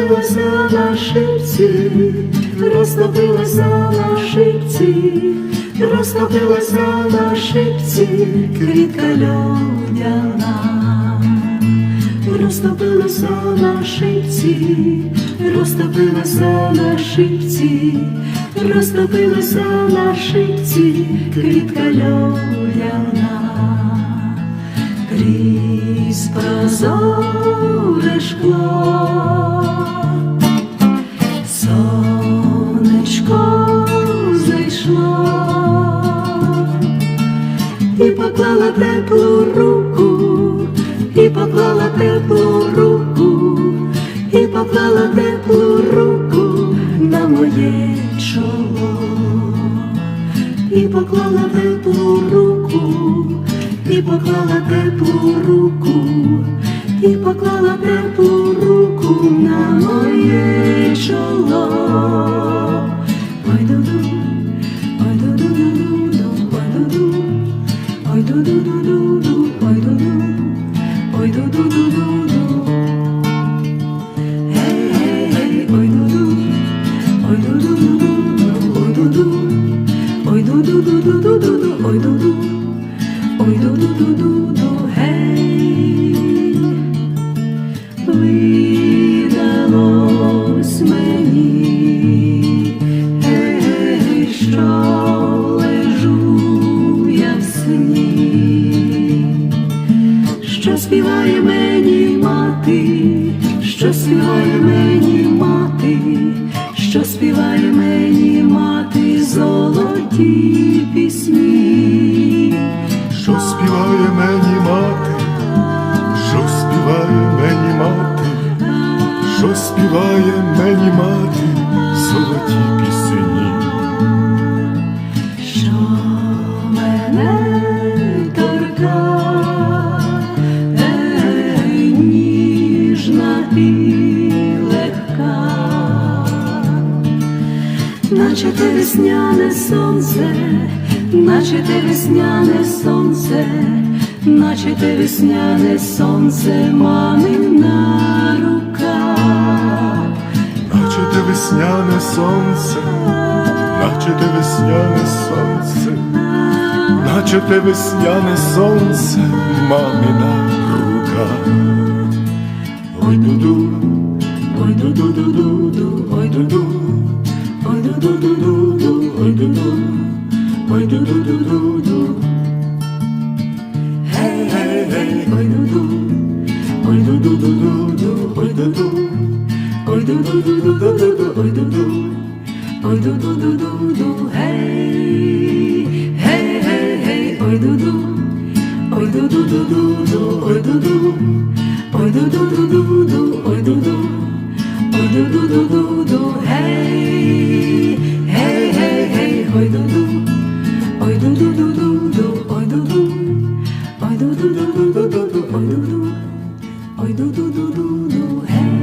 розтопилася на шипці, розтопилася на шипці, розтопилася на шипці, квітка льодяна, розтопилася на шипці, розтопилася на шипці, розтопилася на шипці, квітка льодяна крізь прозоре шкло. Теплу руку, і поклала теплу руку, і поклала теплу руку на моє чоло. І поклала теплу руку, і поклала теплу руку, і поклала ой ду-ду-ду-ду, ой ду-ду, ой ду-ду-ду-ду. Гей, гей, гей, ой ду-ду, ой ду-ду-ду-ду, ой ду-ду. Ой ду ду ду ду ду ду ду ой ду ду ой співає мені мати, що співає мені мати, що співає мені мати золоті пісні, Що співає мені мати, що співає мені мати, що співає мені мати, золоті пісні, що легка. Наче те весняне сонце, наче те весняне сонце, наче те весняне сонце мамина рука, наче те весняне сонце, наче те весняне сонце, наче те весняне сонце, мамина рука. Ой дуду, ой ду ду ду. Ой ду ду, ой ду ду ду. Ой ду ду, ой ду ду ду. Гей, гей, гей, ой ду ду, ой ду ду ду. Ой ду ду, ой ду ду ду. Ой ду ду, ой ду ду ду. Гей, гей, гей, гей, ой ду ду, ой ду ду ду. Ой ду ду, ой ду do do do do do hey.